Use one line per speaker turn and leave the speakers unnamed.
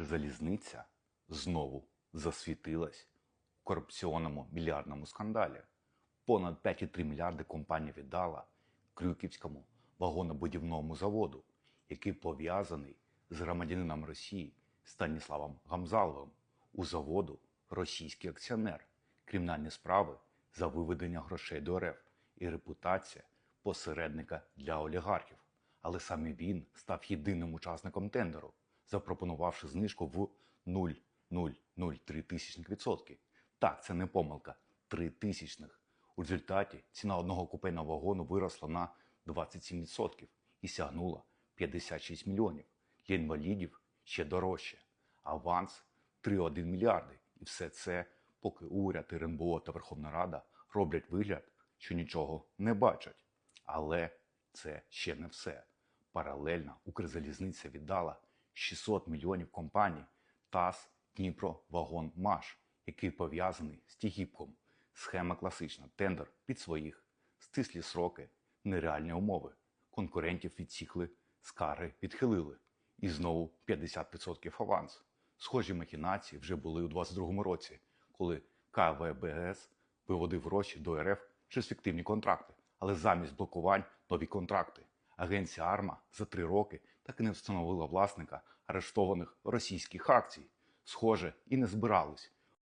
Укрзалізниця знову засвітилась у корупційному мільярдному скандалі. Понад 5,3 мільярди компанія віддала Крюківському вагонобудівному заводу, який пов'язаний з громадянином Росії Станіславом Гамзаловим. У заводу російський акціонер, кримінальні справи за виведення грошей до РФ і репутація посередника для олігархів. Але саме він став єдиним учасником тендеру, запропонувавши знижку в 0,003 тисячних відсотки. Так, це не помилка, 3 тисячних. У результаті ціна одного купейного вагону виросла на 27% і сягнула 56 мільйонів. Для інвалідів ще дорожче. Аванс 3,1 мільярди. І все це, поки уряд, РНБО та Верховна Рада роблять вигляд, що нічого не бачать. Але це ще не все. Паралельно Укрзалізниця віддала 600 мільйонів компанії ТАС Дніпровагонмаш, який пов'язаний з Тігіпком. Схема класична. Тендер під своїх, стислі сроки, нереальні умови. Конкурентів відсікли, скари відхилили. І знову 50% аванс. Схожі махінації вже були у 2022 році, коли КВБС виводив гроші до РФ через фіктивні контракти, але замість блокувань нові контракти. Агенція Арма за три роки так і не встановила власника арештованих російських акцій. Схоже, і не збирались